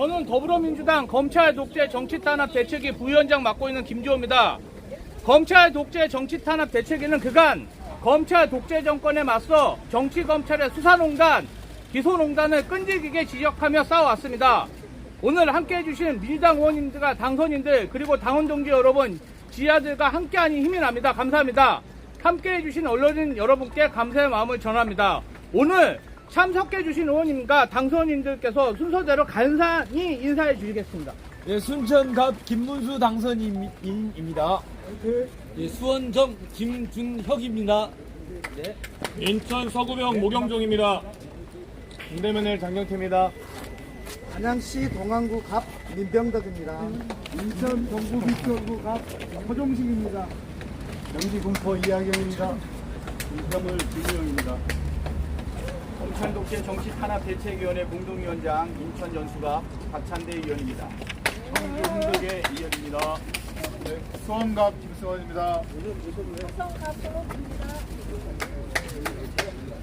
저는 더불어민주당 검찰 독재 정치 탄압 대책위 부위원장 맡고 있는 김지호입니다. 검찰 독재 정치 탄압 대책위는 그간 검찰 독재 정권에 맞서 정치 검찰의 수사농단, 기소농단을 끈질기게 지적하며 싸워왔습니다. 오늘 함께 해주신 민주당 의원님들과 당선인들 그리고 당원 동지 여러분 지하들과 함께하니 힘이 납니다. 감사합니다. 함께 해주신 언론인 여러분께 감사의 마음을 전합니다. 오늘 참석해주신 의원님과 당선인들께서 순서대로 간단히 인사해 주시겠습니다. 예, 순천갑 김문수 당선인입니다. 예, 수원정 김준혁입니다. 인천 서구병 모경종입니다. 동대면을 장경태입니다. 안양시 동안구 갑 민병덕입니다. 인천 동구 비천구 갑 허종식입니다. 영지 군포 이하경입니다. 인삼을 김우영입니다. 검찰 독재 정치 탄압 대책위원회 공동위원장 인천 연수가 박찬대 의원입니다. 청주 홍덕의 이현입니다. 네, 수원갑 김승원입니다.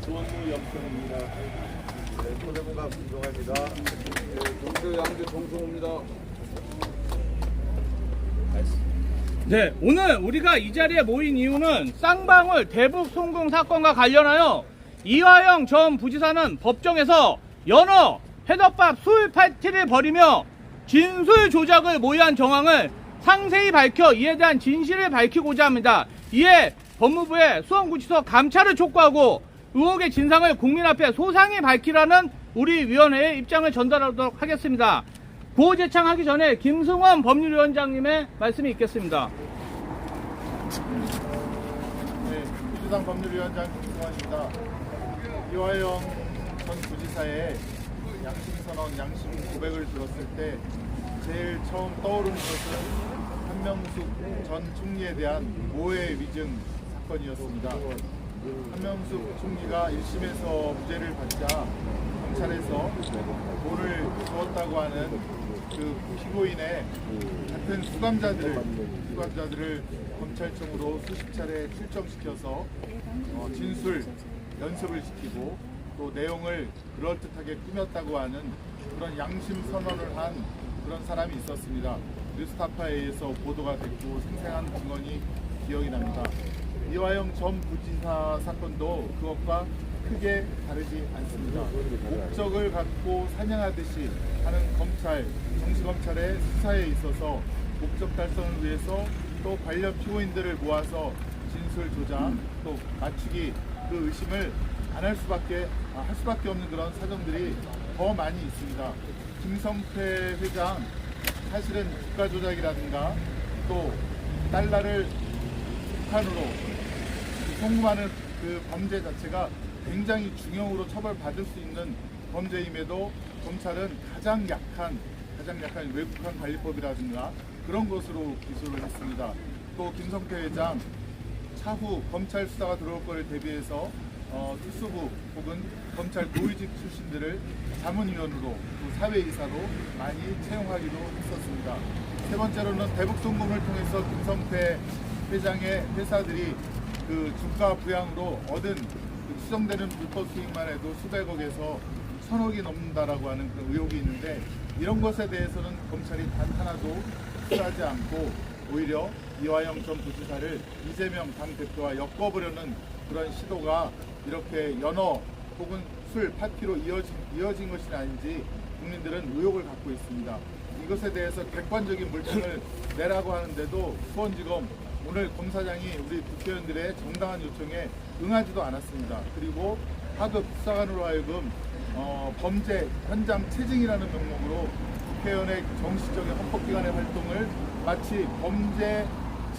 수원구 영성입니다. 네, 소대문갑 김종환입니다. 네, 경주 양주 동성호입니다. 네, 오늘 우리가 이 자리에 모인 이유는 쌍방울 대북 송금 사건과 관련하여 이화영 전 부지사는 법정에서 연어 회덮밥 술 파티를 벌이며 진술 조작을 모의한 정황을 상세히 밝혀 이에 대한 진실을 밝히고자 합니다. 이에 법무부에 수원구치소 감찰을 촉구하고 의혹의 진상을 국민 앞에 소상히 밝히라는 우리 위원회의 입장을 전달하도록 하겠습니다. 구호 제창하기 전에 김승원 법률위원장님의 말씀이 있겠습니다. 네, 민주당 법률위원장 김승환입니다. 이화영 전 부지사의 양심 선언, 양심 고백을 들었을 때 제일 처음 떠오르는 것은 한명숙 전 총리에 대한 모해 위증 사건이었습니다. 한명숙 총리가 1심에서 무죄를 받자 검찰에서 돈을 주었다고 하는 그 피고인의 같은 수감자들을 수감자들을 검찰청으로 수십 차례 출정시켜서 어, 진술 연습을 시키고 또 내용을 그럴듯하게 꾸몄다고 하는 그런 양심 선언을 한 그런 사람이 있었습니다. 뉴스타파에 의해서 보도가 됐고 생생한 증언이 기억이 납니다. 이화영 전 부지사 사건도 그것과 크게 다르지 않습니다. 목적을 갖고 사냥하듯이 하는 검찰, 정치검찰의 수사에 있어서 목적 달성을 위해서 또 관련 피고인들을 모아서 진술 조작, 또 맞추기 그 의심을 안 할 수밖에 아, 할 수밖에 없는 그런 사정들이 더 많이 있습니다. 김성태 회장 사실은 주가 조작이라든가 또 달러를 북한으로 송금하는 그 범죄 자체가 굉장히 중형으로 처벌받을 수 있는 범죄임에도 검찰은 가장 약한 가장 약한 외국한 관리법이라든가 그런 것으로 기소를 했습니다. 또 김성태 회장 차후 검찰 수사가 들어올 것을 대비해서 어, 특수부 혹은 검찰 고위직 출신들을 자문위원으로 또 사회이사로 많이 채용하기도 했었습니다. 세 번째로는 대북 송금을 통해서 김성태 회장의 회사들이 그 주가 부양으로 얻은 그 추정되는 불법 수익만 해도 수백억에서 천억이 넘는다라고 하는 그 의혹이 있는데 이런 것에 대해서는 검찰이 단 하나도 수사하지 않고 오히려 이화영 전 부지사를 이재명 당 대표와 엮어보려는 그런 시도가 이렇게 연어 혹은 술 파티로 이어진, 이어진 것이 아닌지 국민들은 의혹을 갖고 있습니다. 이것에 대해서 객관적인 물증을 내라고 하는데도 수원지검 오늘 검사장이 우리 국회의원들의 정당한 요청에 응하지도 않았습니다. 그리고 하급 수사관으로 하여금 어, 범죄 현장 체증이라는 명목으로 국회의원의 정식적인 헌법기관의 활동을 마치 범죄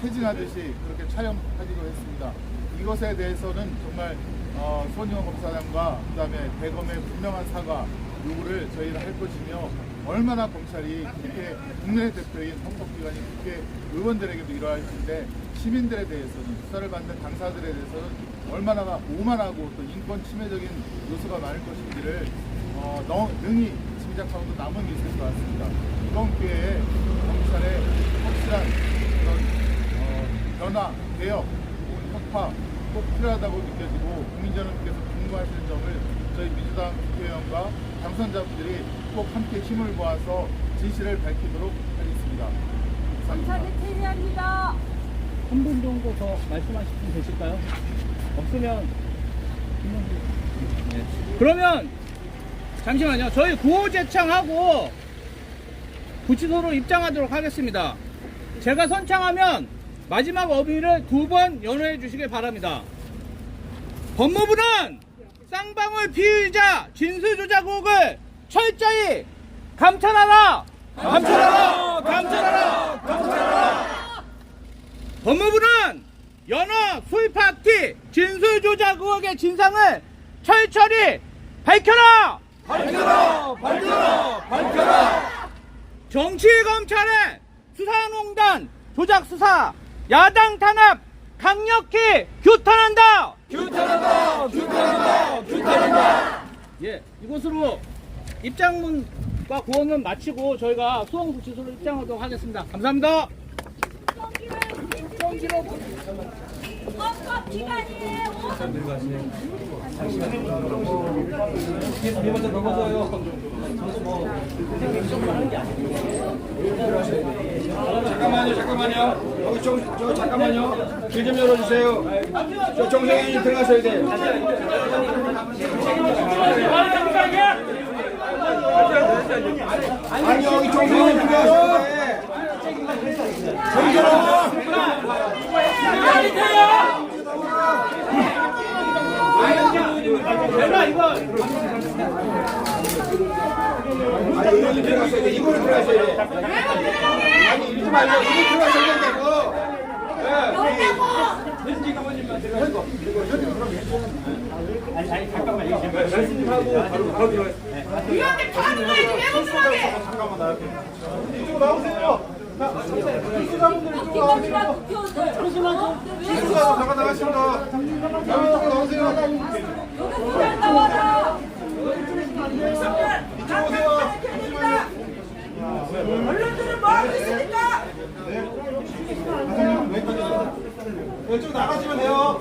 체증하듯이 그렇게 촬영하기로 했습니다. 이것에 대해서는 정말 어, 손희원 검사장과 그다음에 대검의 분명한 사과 요구를 저희는 할 것이며 얼마나 검찰이 그렇게 국내 대표인 헌법기관이 그렇게 의원들에게도 이러할 텐데 시민들에 대해서는 수사를 받는 당사들에 대해서는 얼마나 오만하고 또 인권 침해적인 요소가 많을 것인지를 어, 너- 능히 짐작하고도 남은 있을 것 같습니다. 이번 기회에 검찰의 확실한 그런 어, 변화, 개혁, 혹은 혁파 꼭 필요하다고 느껴지고 국민 여러분께서 궁금하시는 점을 저희 민주당 국회의원과 당선자분들이 꼭 함께 힘을 모아서 진실을 밝히도록 하겠습니다. 감사합니다. 한분 정도 더 말씀하실 분 계실까요? 없으면 네. 그러면 잠시만요. 저희 구호 제창하고 구치소로 입장하도록 하겠습니다. 제가 선창하면 마지막 어휘를 두 번 연호해 주시길 바랍니다. 법무부는 쌍방울 피의자 진술조작 의혹을 철저히 감찰하라! 감찰하라! 감찰하라! 법무부는 연어 수입파티 진술 조작 의혹의 진상을 철저히 밝혀라! 밝혀라! 밝혀라! 밝혀라! 정치 검찰의 수사농단 조작 수사 야당 탄압 강력히 규탄한다! 규탄한다! 규탄한다! 규탄한다! 예, 이것으로 입장문과 구원은 마치고 저희가 수원 구치소로 입장하도록 하겠습니다. 감사합니다. 헌법 기관이에요. 잠깐만요, 잠깐만요. 여기 좀, 저 잠깐만요. 길 좀 열어주세요. 저 정세균님 들어가셔야 돼. 아니 여기 정세균님 들어가셔야 돼. 내가 이거 이쪽으로 나오세요. 나가십니다. 이쪽으로 나오세요. 여기 소장 나와라. 이쪽으로 오세요. 언론들은 뭐 하고 있습니까? 이쪽 나가시면 돼요.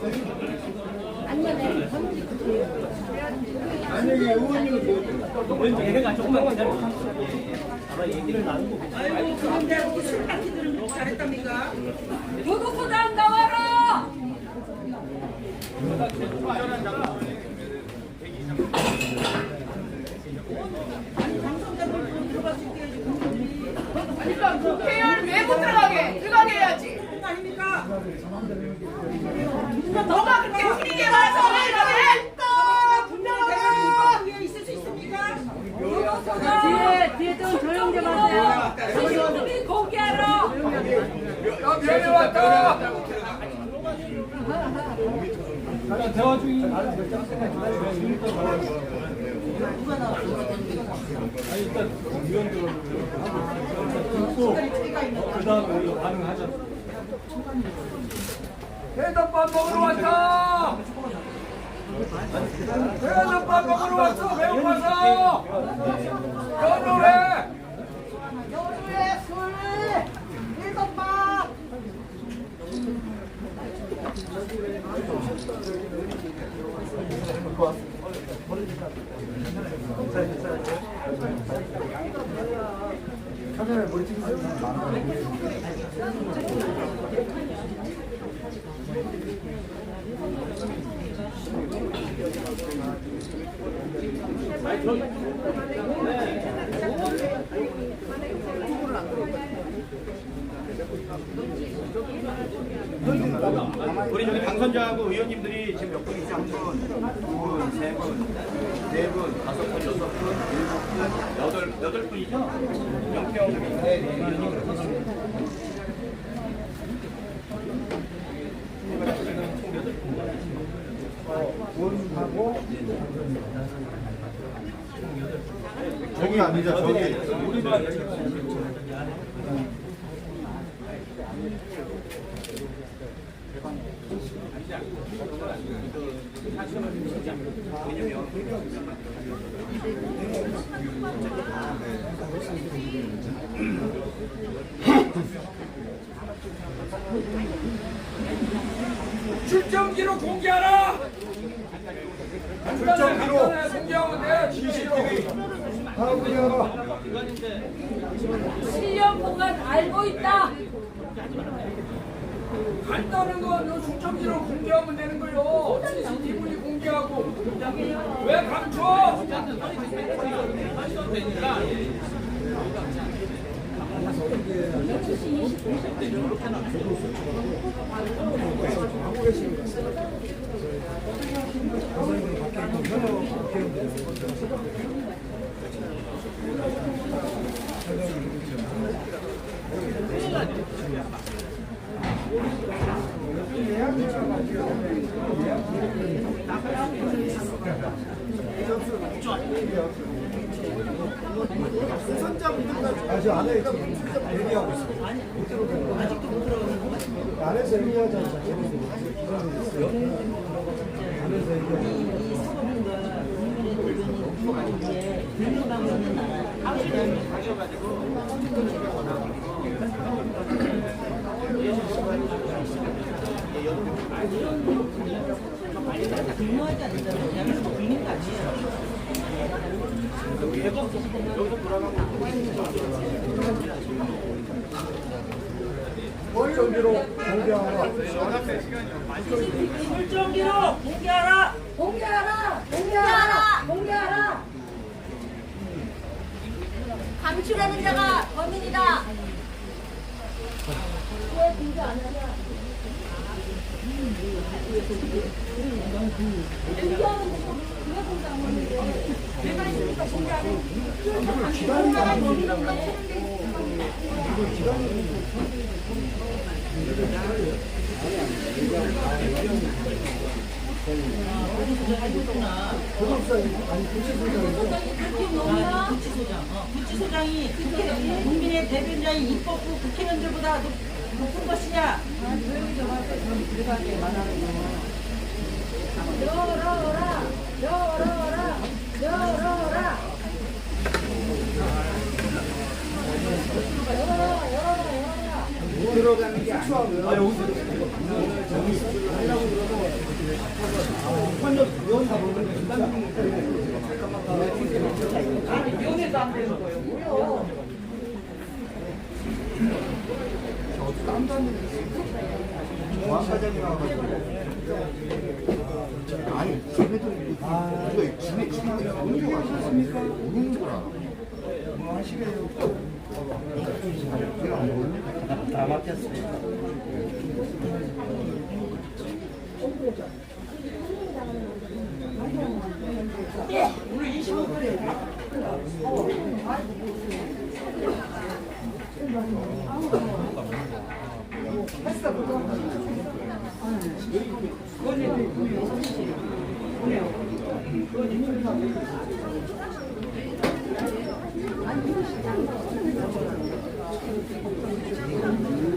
여기 소장 나와라. 그러니까 국회의원 왜못 들어가게? 들어가게 해야지. 아닙니까? 너가 그렇게 분위기에 와서 왜 있습니까? 뒤에 뒤에 좀 조용 좀 하세요. 시민들이 공개하라. 면회 왔다. 회덮밥 먹으러 왔다. 회덮밥 먹으러 왔어. 배고파서. 연호회. 우리 저기 당선자하고 의원님들이 지금 몇 분이죠? 한 분, 두 분, 세 분, 네 분, 다섯 분, 여섯 분, 일곱 분, 여덟, 여덟 분이죠? 네. 저기 아니죠, 저기. 출정기로 공개하라. 출정기로 공개하면 돼. CCTV. 문열어 7년 동안 알고 있다. 간다는 거너 중첩기로 공개하면 되는 거요. CCTV 공개하고 왜 감춰? 아직 안에 얘기하고 있어. 아직도 못 들어가는 거야? 안에서 얘기하잖아. 안에서 얘기하 잖아. 월정기로 공개하라. 물정기로 공개하라. 공개하라. 공개하라. 공개하라. 감출하는 자가 범인이다. 왜 공개 안 하냐? 공개하면 왜 공개 안 하는데? 내가 공개 안 해. 공개가 범인이라고 치는데 구치소장, 어, 구치소장이 국회, 국민의 대변자인 입법부 국회의원들보다 높, 높은 것이냐? 열어라. 열어라. 열어라. 못 들어가는 게 아니야. 아니 걔네들 이거 지네 지네 모르는 거 아십니까? 모르는 거라. 뭐 하시게요? 이런 문제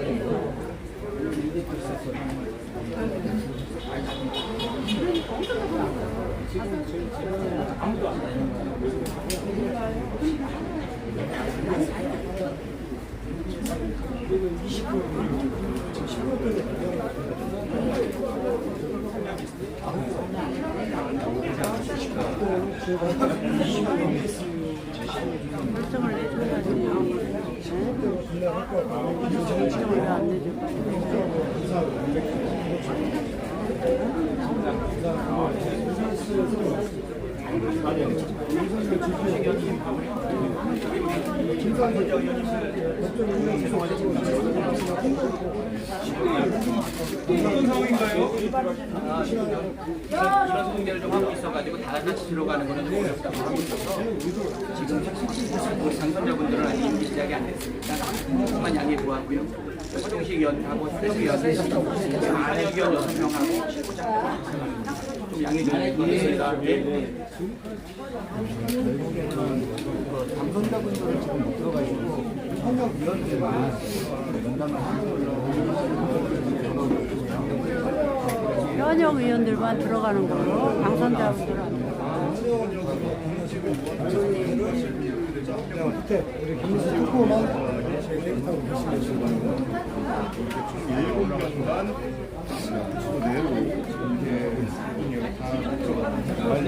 아무도 안 나요. 결정을 내줘야지. 결정을 왜안 내줘? 를 좀 하고 있어가지고 다 같이 들어가는 거는 좀 어렵다고 하고 있어서 지금 당선자분들은 아직 임기 시작이 안 됐으니까 조금만 양해 구하고요. 조동식 의원하고 세수 의원 셋이 안혁 의원 여섯 명하고 좀 양해 좀 부탁드립니다. 당선자분들은 지금 못 들어가시고 현역위원들만 면담을 하는 걸로 현역 의원들만 들어가는 걸로 당선자분들은 안 들어가요. 밑에 우리 김수 후보만 계획하고 계시면 일곱 명만 내로 이렇게 빨리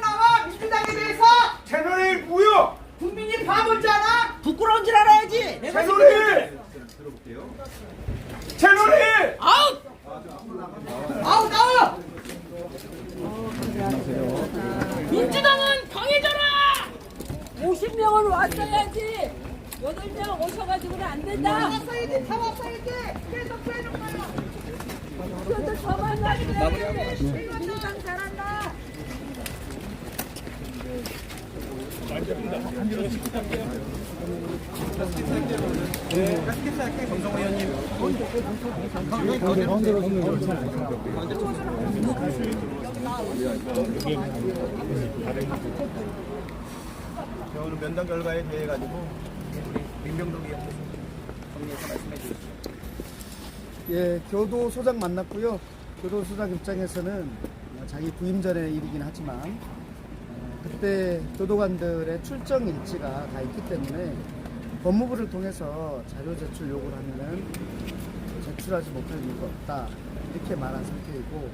나와 민주당에 대해서 채널이 뭐야? 국민이 바보잖아. 부끄러운 줄 알아야지. 내가 채널이! 채널이! 아우 아우 나와. 민주당은 강해져라. 50명은 왔어야지. 8명 오셔가지고는 안 된다. 다 왔어야지. 다 왔어야지. 계속 빼는 거야. 그것도 저만 가지고 민주당 잘한다. 오늘 면담 결과에 대해 가지고 민병동 위원께서 정리해서 말씀해 주시죠. 예, 교도소장 만났고요. 교도소장 입장에서는 자기 부임 전의 일이긴 하지만 어, 그때 교도관들의 출정 일지가 다 있기 때문에 법무부를 통해서 자료 제출 요구를 하면은 제출하지 못할 이유가 없다 이렇게 말한 상태이고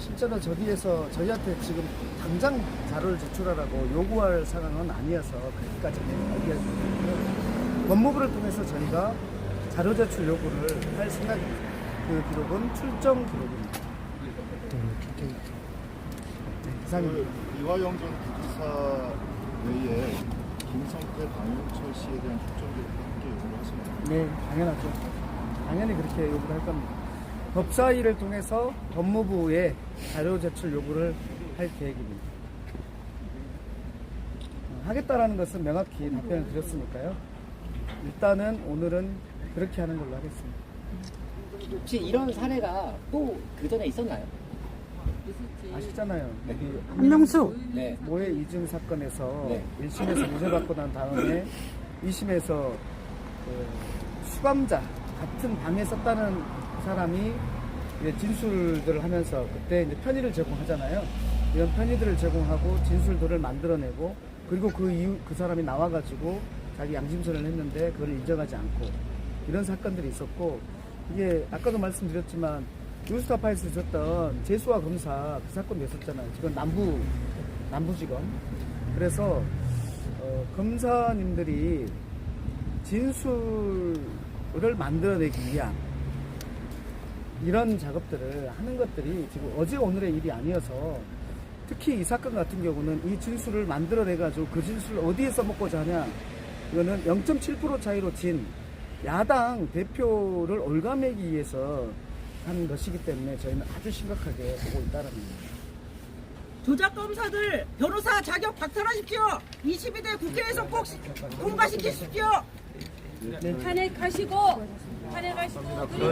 실제로 저기에서 저희한테 지금 당장 자료를 제출하라고 요구할 상황은 아니어서 그렇게까지 알겠고요. 법무부를 통해서 저희가 자료 제출 요구를 할 생각입니다. 그 기록은 출정 기록입니다. 네, 이상입니다. 그 이화영 전 부지사 외에 김성태, 방용철 씨에 대한 출정 기록 함께 요구를 하시나요? 네, 당연하죠. 당연히 그렇게 요구를 할 겁니다. 법사위를 통해서 법무부에 자료 제출 요구를 할 계획입니다. 어, 하겠다라는 것은 명확히 답변을 드렸으니까요. 일단은 오늘은 그렇게 하는 걸로 하겠습니다. 혹시 이런 사례가 또 그 전에 있었나요? 아시잖아요. 그 한명수 네. 모해 이중 사건에서 네. 1심에서 무죄받고 난 다음에 2심에서 그 수감자 같은 방에 썼다는 사람이 이제 진술들을 하면서 그때 이제 편의를 제공하잖아요. 이런 편의들을 제공하고 진술들을 만들어내고 그리고 그 이후 그 사람이 나와가지고 자기 양심선을 했는데 그걸 인정하지 않고 이런 사건들이 있었고 이게 아까도 말씀드렸지만 뉴스타파에서 있었던 재수와 검사 그 사건도 있었잖아요. 지금 남부 남부지검. 그래서 어, 검사님들이 진술을 만들어내기 위한 이런 작업들을 하는 것들이 지금 어제 오늘의 일이 아니어서 특히 이 사건 같은 경우는 이 진술을 만들어내가지고 그 진술을 어디에 써먹고자 하냐 이거는 0.7% 차이로 진 야당 대표를 올가매기 위해서 한 것이기 때문에 저희는 아주 심각하게 보고 있다는 겁니다. 조작 검사들 변호사 자격 박탈하십시오. 22대 국회에서 꼭 통과시키십시오. 탄핵하시고 탄핵하시고 그리고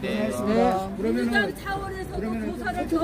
네, 고생하셨습니다. 민주당 차원에서도 조사를 더